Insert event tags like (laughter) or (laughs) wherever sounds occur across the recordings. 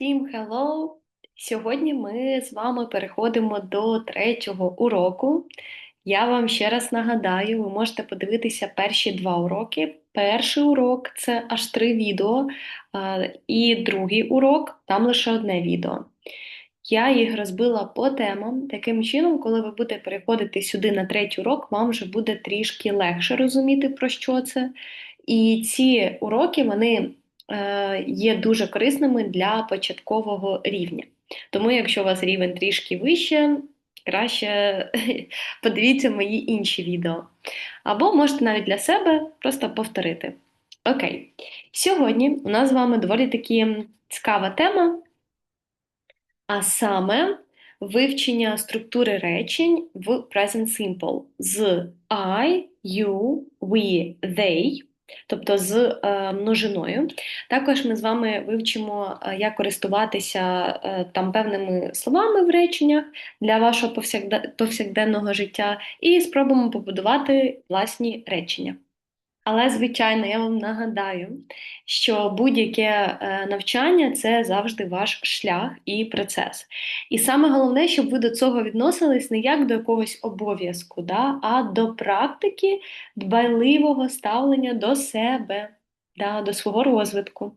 Всім hello! Сьогодні ми з вами переходимо до третього уроку. Я вам ще раз нагадаю, ви можете подивитися перші два уроки. Перший урок це аж три відео, і другий урок там лише одне відео. Я їх розбила по темам. Таким чином, коли ви будете переходити сюди на третій урок, вам вже буде трішки легше розуміти, про що це. І ці уроки, вони є дуже корисними для початкового рівня. Тому, якщо у вас рівень трішки вище, краще (laughs) подивіться мої інші відео. Або можете навіть для себе просто повторити. Окей, сьогодні у нас з вами доволі таки цікава тема, а саме вивчення структури речень в Present Simple з I, you, we, they тобто з е, множиною. Також ми з вами вивчимо, е, як користуватися е, там певними словами в реченнях для вашого повсякденного життя, і спробуємо побудувати власні речення. Але, звичайно, я вам нагадаю, що будь-яке е, навчання це завжди ваш шлях і процес. І саме головне, щоб ви до цього відносились не як до якогось обов'язку, да, а до практики дбайливого ставлення до себе, да, до свого розвитку.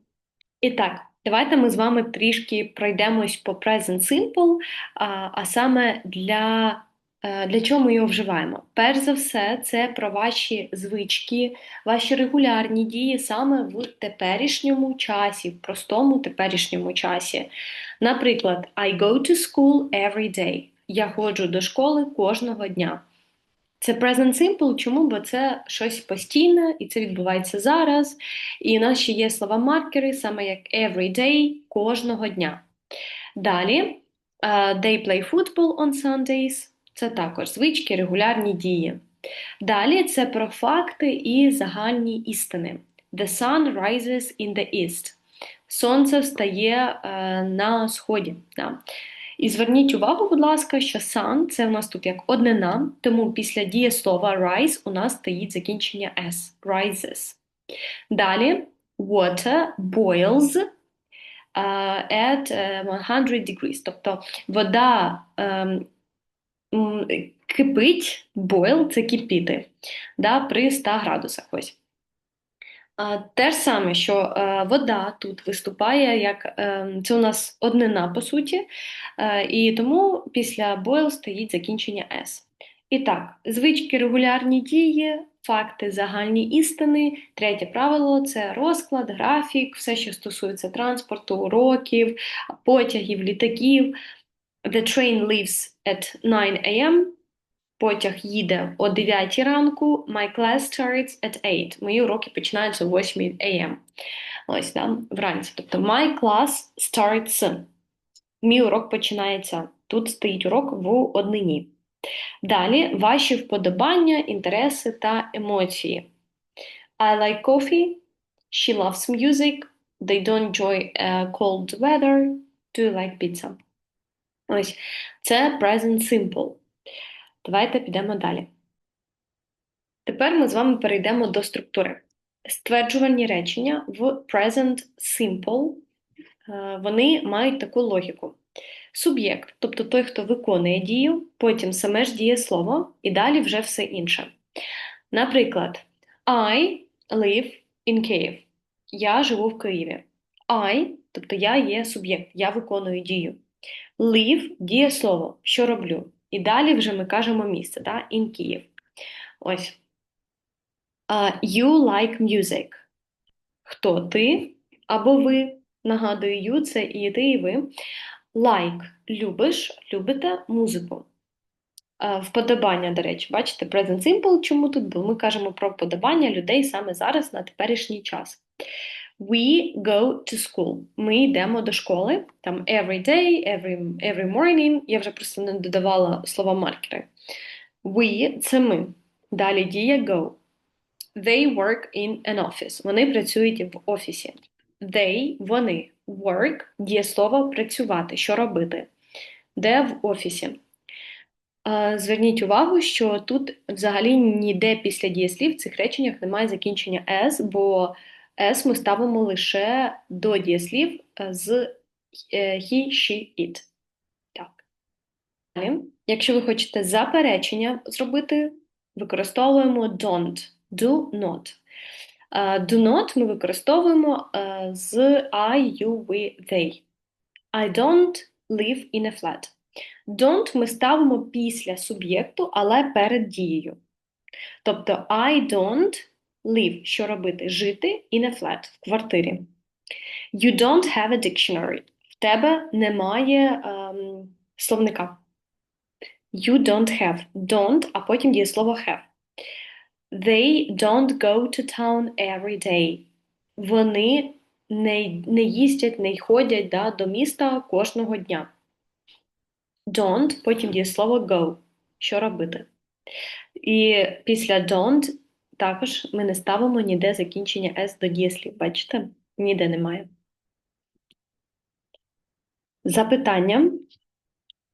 І так, давайте ми з вами трішки пройдемось по Present Simple, а, а саме для для чого ми його вживаємо? Перш за все, це про ваші звички, ваші регулярні дії саме в теперішньому часі, в простому теперішньому часі. Наприклад, I go to school every day. Я ходжу до школи кожного дня. Це present simple, чому? Бо це щось постійне, і це відбувається зараз. І ще є слова-маркери, саме як every day, кожного дня. Далі, uh, they play football on Sundays. Це також звички, регулярні дії. Далі це про факти і загальні істини. The sun rises in the east. Сонце встає е, на сході. Да. І зверніть увагу, будь ласка, що sun це у нас тут як однина, тому після дієслова rise у нас стоїть закінчення S. Rises. Далі water boils uh, at 100 degrees. Тобто вода um, кипить, бойл це кипіти да, при 100 градусах. ось. Те ж саме, що е, вода тут виступає, як е, це у нас однина, по суті, е, і тому після boil стоїть закінчення S. І так, звички регулярні дії, факти загальні істини. Третє правило це розклад, графік, все, що стосується транспорту, уроків, потягів, літаків. The train leaves at 9 a.m. Потяг їде о 9 ранку. My class starts at 8. Мої уроки починаються о 8 a.m. Ось, да, вранці. Тобто my class starts. Мій урок починається. Тут стоїть урок в однині. Далі ваші вподобання, інтереси та емоції. I like coffee. She loves music. They don't enjoy uh, cold weather. Do you like pizza? Ось це present simple. Давайте підемо далі. Тепер ми з вами перейдемо до структури. Стверджувальні речення в present simple е, вони мають таку логіку. Суб'єкт, тобто той, хто виконує дію, потім саме ж дієслово, і далі вже все інше. Наприклад, I live in Kyiv. Я живу в Києві. I, тобто я є суб'єкт, я виконую дію. Live – дієслово, що роблю. І далі вже ми кажемо місце, да? in Київ. Ось. Uh, you like music. Хто ти? Або ви. Нагадую, you – це і ти, і ви. Like любиш, любите музику. Вподобання, до речі, бачите, present simple, чому тут? Бо ми кажемо про вподобання людей саме зараз на теперішній час. We go to school. Ми йдемо до школи. Там every day, every every morning. Я вже просто не додавала слова маркери. We це ми. Далі дія go. They work in an office. Вони працюють в офісі. They вони work дієслово працювати. Що робити? Де в офісі? Зверніть увагу, що тут взагалі ніде після дієслів в цих реченнях немає закінчення S, бо S ми ставимо лише до дієслів е, з е, he, she, it. Так. Якщо ви хочете заперечення зробити, використовуємо don't, do not. Е, Do not ми використовуємо з I, you, we, they. I don't live in a flat. Don't ми ставимо після суб'єкту, але перед дією. Тобто I don't live. Що робити? Жити in a flat в квартирі. You don't have a dictionary. В тебе немає ем, словника. You don't have. Don't, а потім дієслово have. They don't go to town every day. Вони не, не їздять, не ходять да, до міста кожного дня. Don't, потім дієслово go. Що робити? І після don't також ми не ставимо ніде закінчення S до дієслів. Бачите? Ніде немає. Запитання.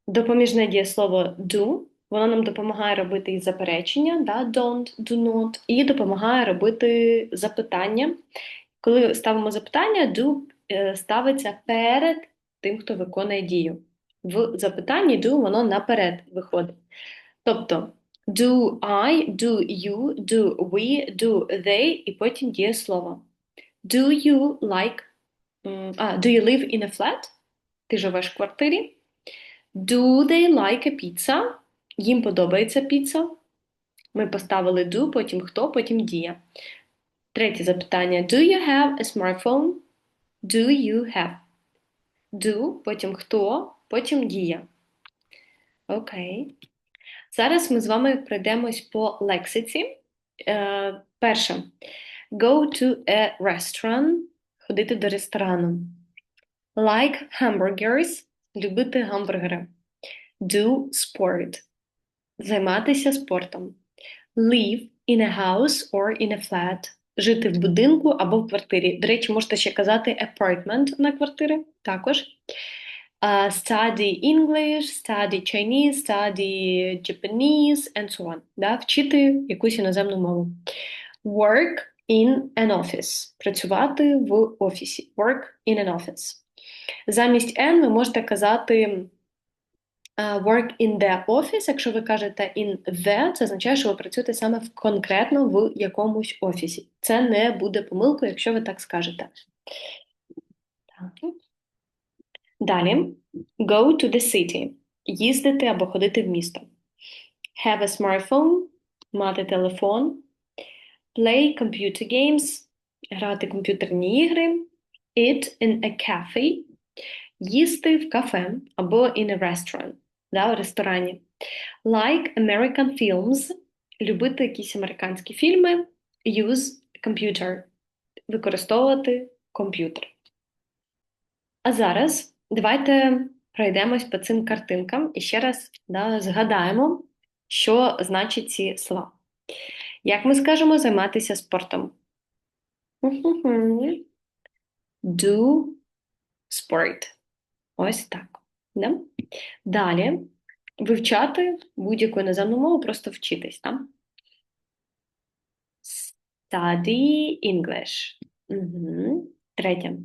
Допоміжне дієслово do. Воно нам допомагає робити і заперечення, да, don't, do not, і допомагає робити запитання. Коли ставимо запитання, do е, ставиться перед тим, хто виконує дію. В запитанні do воно наперед виходить. Тобто do I, do you, do we, do they, і потім дієслово. Do you like, а, do you live in a flat? Ти живеш в квартирі. Do they like a pizza? Їм подобається піца. Ми поставили do, потім хто, потім дія. Третє запитання. Do you have a smartphone? Do you have? Do, потім хто, потім дія. Окей. Зараз ми з вами пройдемось по лексиці. Е, перше. Go to a restaurant. Ходити до ресторану. Like hamburgers. Любити гамбургери. Do sport. Займатися спортом. Live in a house or in a flat. Жити в будинку або в квартирі. До речі, можете ще казати apartment на квартири також. Uh, study English, study Chinese, study Japanese, and so on. Да? Вчити якусь іноземну мову. Work in an office. Працювати в офісі. Work in an office. Замість N ви можете казати uh, work in the office. Якщо ви кажете in the, це означає, що ви працюєте саме в конкретно в якомусь офісі. Це не буде помилкою, якщо ви так скажете. Так. Далі. Go to the city. Їздити або ходити в місто. Have a smartphone. Мати телефон. Play computer games. Грати комп'ютерні ігри. Eat in a cafe. Їсти в кафе або in a restaurant. Да, в ресторані. Like American films. Любити якісь американські фільми. Use computer. Використовувати комп'ютер. А зараз давайте пройдемось по цим картинкам і ще раз да, згадаємо, що значить ці слова. Як ми скажемо займатися спортом? Do sport. Ось так. Да? Далі вивчати будь-яку іноземну мову, просто вчитись. Да? Study English. Угу. Третє.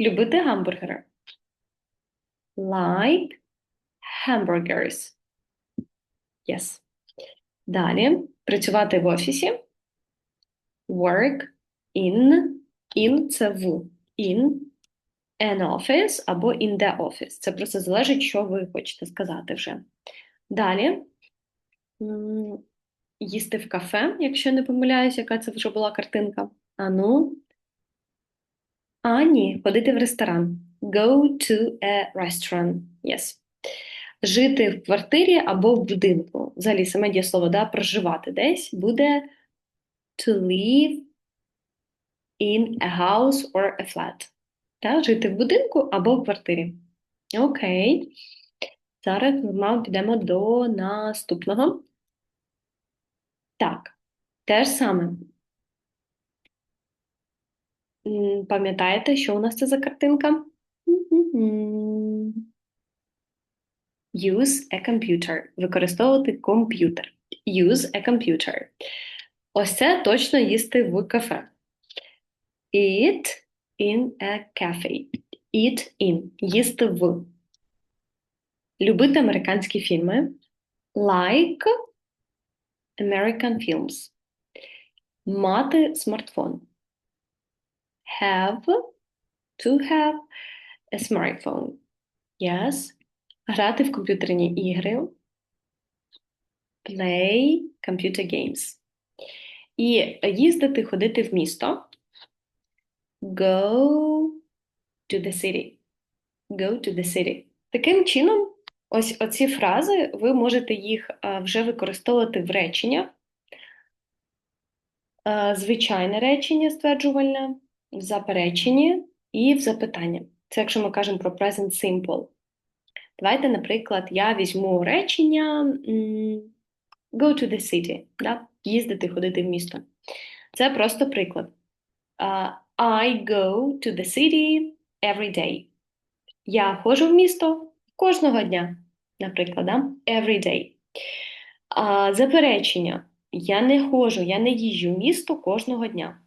Любити гамбургери. Like hamburgers. Yes. Далі. Працювати в офісі. Work in. In це в. In an office або in the office. Це просто залежить, що ви хочете сказати вже. Далі. Їсти в кафе, якщо не помиляюсь, яка це вже була картинка. А ну. А, ні, ходити в ресторан. Go to a restaurant. Yes. Жити в квартирі або в будинку. Взагалі, саме дієслово, да, проживати десь буде to live in a house or a flat. Да, жити в будинку або в квартирі. Окей. Зараз ми, підемо до наступного. Так, те ж саме. Пам'ятаєте, що у нас це за картинка? Use a computer. Використовувати комп'ютер. Use a computer. Ось це точно їсти в кафе. Eat in a cafe. Eat in. Їсти в. Любити американські фільми. Like American films. Мати смартфон. Have to have smartphone. Yes. Грати в комп'ютерні ігри. Play computer games. І їздити, ходити в місто. Go to the city. Go to the city. Таким чином, ось оці фрази, ви можете їх вже використовувати в реченнях. Звичайне речення стверджувальне, в запереченні і в запитанні. Це якщо ми кажемо про present simple. Давайте, наприклад, я візьму речення go to the city, да? їздити, ходити в місто. Це просто приклад. А, I go to the city every day. Я ходжу в місто кожного дня, наприклад, да? every day. А, заперечення. Я не ходжу, я не їжджу в місто кожного дня.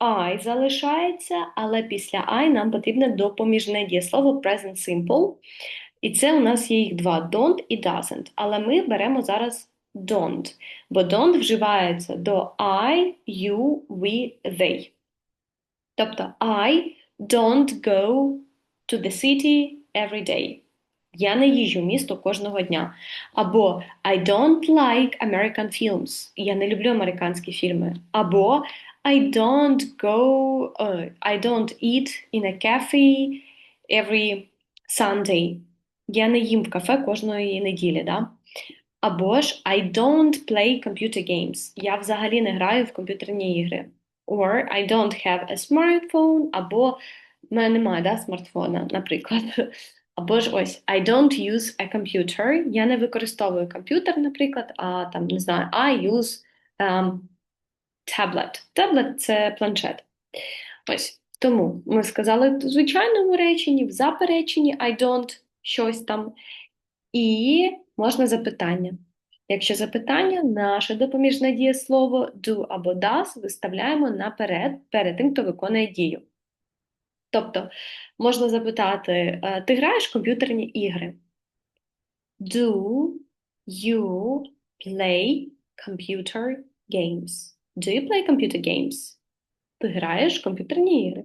I залишається, але після I нам потрібне допоміжне дієслово present simple. І це у нас є їх два don't і doesn't. Але ми беремо зараз don't, бо don't вживається до I, you, we, they. Тобто I don't go to the city every day. Я не їжджу місто кожного дня. Або I don't like American films. Я не люблю американські фільми. Або I don't go, uh, I don't eat in a cafe every Sunday. Я не їм в кафе кожної неділі, да? Або ж I don't play computer games. Я взагалі не граю в комп'ютерні ігри. Or I don't have a smartphone, або в мене немає да, смартфона, наприклад. (laughs) Або ж ось I don't use a computer. Я не використовую комп'ютер, наприклад, а там не знаю, I use um, tablet. Tablet – це планшет. Ось тому ми сказали в звичайному реченні, в запереченні I don't щось там. І можна запитання. Якщо запитання, наше допоміжне дієслово do або does виставляємо наперед, перед тим, хто виконує дію. Тобто, можна запитати, е, ти граєш в комп'ютерні ігри? Do you play computer games? Do you play computer games? Ти граєш комп'ютерні ігри?